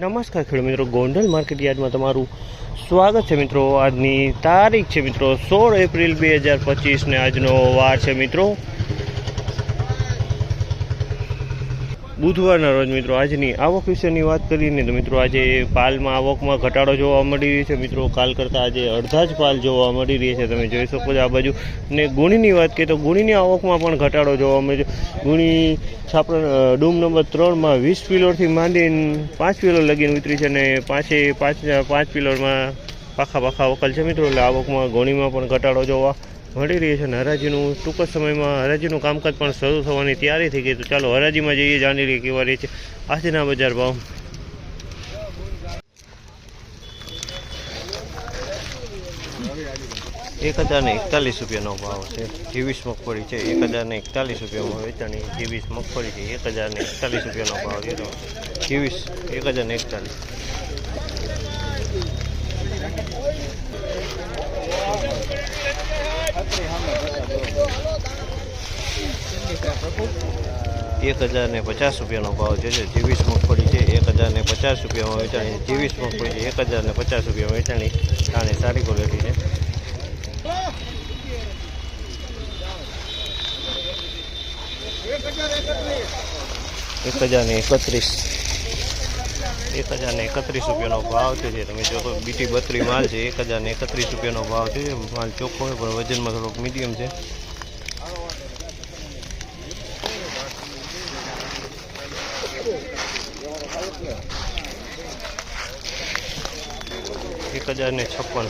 નમસ્કાર ખેડૂત મિત્રો, ગોંડલ માર્કેટ યાર્ડમાં તમારું સ્વાગત છે મિત્રો. આજની તારીખ છે મિત્રો, સોળ એપ્રિલ બે હજાર પચીસને આજનો વાર છે મિત્રો. બુધવારના રોજ મિત્રો આજની આવક વિશેની વાત કરીને તો મિત્રો આજે પાલમાં આવકમાં ઘટાડો જોવા મળી રહ્યો છે. મિત્રો કાલ કરતાં આજે અડધા જ પાલ જોવા મળી રહી છે. તમે જોઈ શકો છો આ બાજુ. ને ગુણીની વાત કરીએ તો ગુણીની આવકમાં પણ ઘટાડો જોવા મળે છે ગુણી છાપરા ડૂમ નંબર ત્રણમાં વીસ પિલોરથી માંડીને પાંચ પિલોર લગીને ઉતરી છે ને પાંચે પાંચ પાંચ પિલોરમાં પાખા પાખા વકલ છે મિત્રો. એટલે આવકમાં ગુણીમાં પણ ઘટાડો જોવા મળી રહી છે અને હરાજીનું ટૂંક સમયમાં હરાજીનું કામકાજ પણ શરૂ થવાની તૈયારી થઈ ગઈ તો ચાલો, હરાજીમાં જઈએ, જાણી લઈએ કેવા રહી છે. આજના બજાર ભાવ. એક હજાર ને એકતાલીસ રૂપિયાનો ભાવ છે. ત્રેવીસ મગફળી છે. એક હજાર ને એકતાલીસ રૂપિયામાં વેચાણી. ત્રેવીસ મગફળી છે. એક હજાર ને એકતાલીસ રૂપિયાનો ભાવ છે. ત્રેવીસ એક હજાર ને એકતાલીસ. એક હજાર ને પચાસ રૂપિયાનો ભાવ છે જે ત્રેવીસ મગફળી છે એક હજાર ને પચાસ રૂપિયામાં વેચાણી ત્રેવીસ મગફળી છે એક હજાર ને પચાસ રૂપિયામાં વેચાણી અને સારી ક્વોલિટી છે એક હજાર ને એકત્રીસ એક હજાર ને એકત્રીસ રૂપિયાનો ભાવ છે જે તમે જો તો બીટી બત્રી માલ છે એક હજાર ને એકત્રીસ રૂપિયાનો ભાવ છે માલ ચોખ્ખો છે પણ વજનમાં થોડોક મીડિયમ છે એક હજાર ને છપ્પન.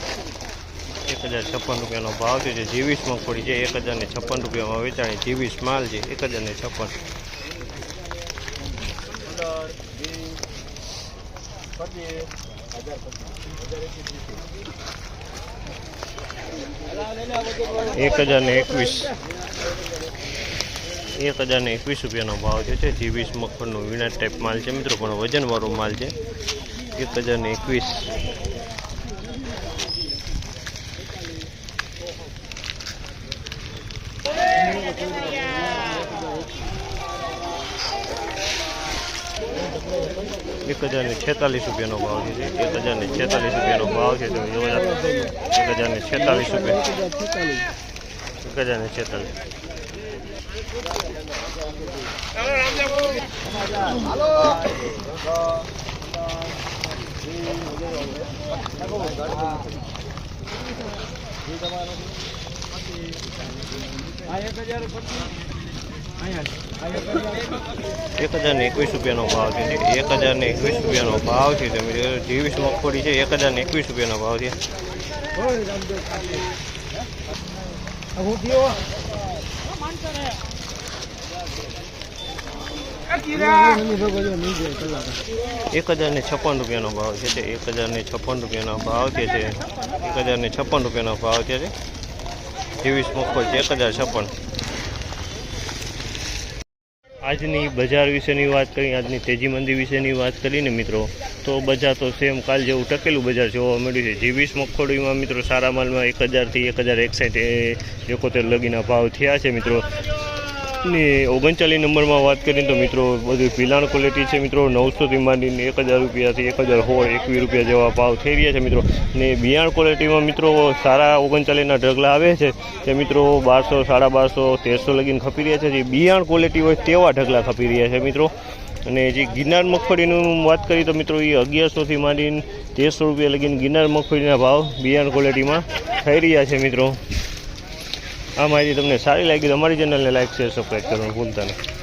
એક હજાર છપ્પન રૂપિયાનો ભાવ છે જે જીવીસ મગફળી છે. એક હજાર ને છપ્પન રૂપિયામાં વેચાણી જીવીસ માલ છે. એક હજાર ને છપ્પન. એક હજાર ને એકવીસ. એક હજાર ને એકવીસ રૂપિયાનો ભાવ છે છે. જીવીસ મગફળનો વીણા ટાઈપ માલ છે. મિત્રો, પણ વજનવાળો માલ છે. એક હજાર ને એકવીસ. એક હજાર ને છેતાલીસ રૂપિયાનો ભાવ છે. એક હજાર ને છેતાલીસ રૂપિયાનો ભાવ છે. તો એક હજાર ને છેતાલીસ રૂપિયા. એક હજાર ને છેતાલીસ. એક હજાર ને એકવીસ રૂપિયાનો ભાવ છે. એક હજાર ને એકવીસ રૂપિયાનો ભાવ છે. તમે જેવીસ મગફળી છે એક હજાર ને એકવીસ રૂપિયાનો ભાવ છે. એક હજાર ને છપ્પન રૂપિયાનો ભાવ છે તે એક હજાર ને છપ્પન રૂપિયાનો ભાવ છે એક હજાર ને છપ્પન રૂપિયાનો ભાવ છે ત્રેવીસ મગફળી છે એક હજાર છપ્પન. આજની બજાર વિશેની વાત કરી, આજની તેજી મંદી વિશેની વાત કરીને મિત્રો, તો બજાર તો સેમ કાલ જેવું ટકેલું બજાર જોવા મળ્યું છે. જીવીસ મગફળીમાં મિત્રો સારા માલમાં એક હજારથી એક હજાર એકસાઠ એકોતેર લગીના ભાવ થયા છે મિત્રો. ને ઓગણચાલીસ નંબરમાં વાત કરીએ તો મિત્રો બધું પિલાણ ક્વોલિટી છે મિત્રો. નવસોથી માંડીને એક હજાર રૂપિયાથી એક હજાર હોળ એકવીસ રૂપિયા જેવા ભાવ થઈ રહ્યા છે મિત્રો. ને બિયાણ ક્વોલિટીમાં મિત્રો સારા ઓગણચાલીસના ઢગલા આવે છે તે મિત્રો બારસો, સાડા બારસો, તેરસો લગીને ખપી રહ્યા છે. જે બિયાણ ક્વોલિટી હોય તેવા ઢગલા ખપી રહ્યા છે મિત્રો. અને જે ગિરનાર મગફળીનું વાત કરીએ તો મિત્રો એ અગિયારસોથી માંડીને તેરસો રૂપિયા લગીને ગિરનાર મગફળીના ભાવ બિયાણ ક્વોલિટીમાં થઈ રહ્યા છે મિત્રો. આ માહિતી તમને સારી લાગી તો અમારી ચેનલને લાઈક શેર સબસ્ક્રાઈબ કરવાનું ભૂલતા નહીં.